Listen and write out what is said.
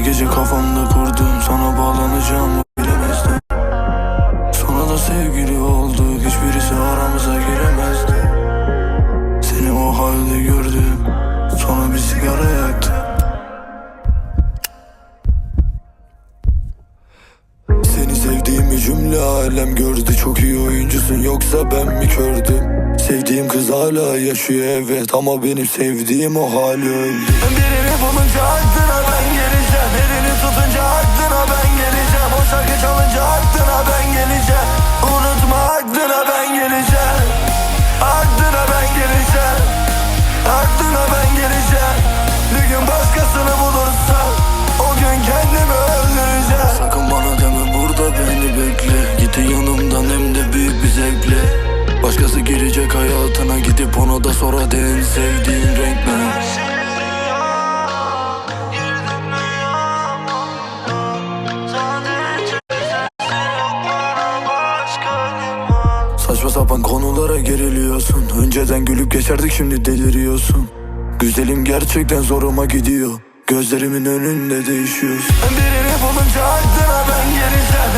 gece kafamda kurdum Sana bağlanacağımı bilemezdim. Sonra da sevgili olduk Hiçbirisi aramıza giremezdi. Seni o halde gördüm Sonra bir sigara yaktım. Seni sevdiğimi cümle alem gördü. Çok iyi oyuncusun yoksa ben mi kördüm? Sevdiğim kız hala yaşıyor evet Ama benim sevdiğim o hali öldü Birini bulunca aklına sonra de sevdiğin renk ne? Saçma sapan konulara geriliyorsun. Önceden gülüp geçerdik şimdi deliriyorsun. Güzelim gerçekten zoruma gidiyor. Gözlerimin önünde değişiyorsun. Birini bulunca aklına ben geleceğim